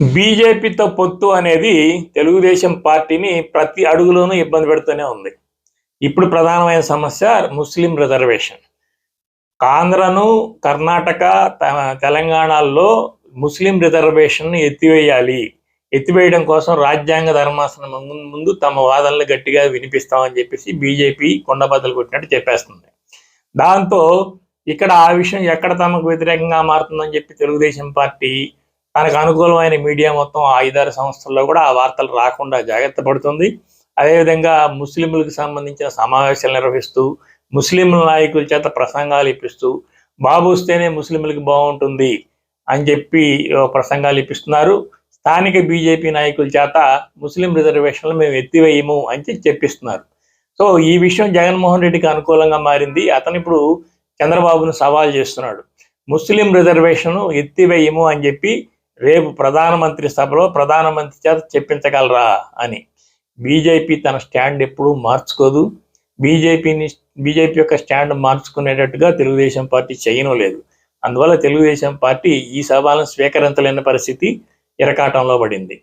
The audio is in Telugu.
బీజేపీతో పొత్తు అనేది తెలుగుదేశం పార్టీని ప్రతి అడుగులోనూ ఇబ్బంది పెడుతూనే ఉంది. ఇప్పుడు ప్రధానమైన సమస్య ముస్లిం రిజర్వేషన్. ఆంధ్రను కర్ణాటక తెలంగాణలో ముస్లిం రిజర్వేషన్ ఎత్తివేయాలి. ఎత్తివేయడం కోసం రాజ్యాంగ ధర్మాసనం ముందు తమ వాదనలు గట్టిగా వినిపిస్తామని చెప్పేసి బీజేపీ కొండబద్దలు కొట్టినట్టు చెప్పేస్తుంది. దాంతో ఇక్కడ ఆ విషయం ఎక్కడ తమకు వ్యతిరేకంగా మారుతుందని చెప్పి తెలుగుదేశం పార్టీ తనకు అనుకూలమైన మీడియా మొత్తం ఐదారు సంస్థల్లో కూడా ఆ వార్తలు రాకుండా జాగ్రత్త పడుతుంది. అదేవిధంగా ముస్లింలకు సంబంధించిన సమావేశాలు నిర్వహిస్తూ ముస్లింల నాయకుల చేత ప్రసంగాలు ఇప్పిస్తూ బాబు వస్తేనే ముస్లింలకు బాగుంటుంది అని చెప్పి ప్రసంగాలు ఇప్పిస్తున్నారు. స్థానిక బీజేపీ నాయకుల చేత ముస్లిం రిజర్వేషన్లు మేము ఎత్తివేయము అని చెప్పిస్తున్నారు. సో ఈ విషయం జగన్మోహన్ రెడ్డికి అనుకూలంగా మారింది. అతను ఇప్పుడు చంద్రబాబును సవాల్ చేస్తున్నాడు. ముస్లిం రిజర్వేషన్ ఎత్తివేయము అని చెప్పి రేపు ప్రధానమంత్రి సభలో ప్రధానమంత్రి చేత చెప్పించగలరా అని. బీజేపీ తన స్టాండ్ ఎప్పుడూ మార్చుకోదు. బీజేపీని బీజేపీ యొక్క స్టాండ్ మార్చుకునేటట్టుగా తెలుగుదేశం పార్టీ చేయను లేదు. అందువల్ల తెలుగుదేశం పార్టీ ఈ సవాలను స్వీకరించలేని పరిస్థితి ఇరకాటంలో పడింది.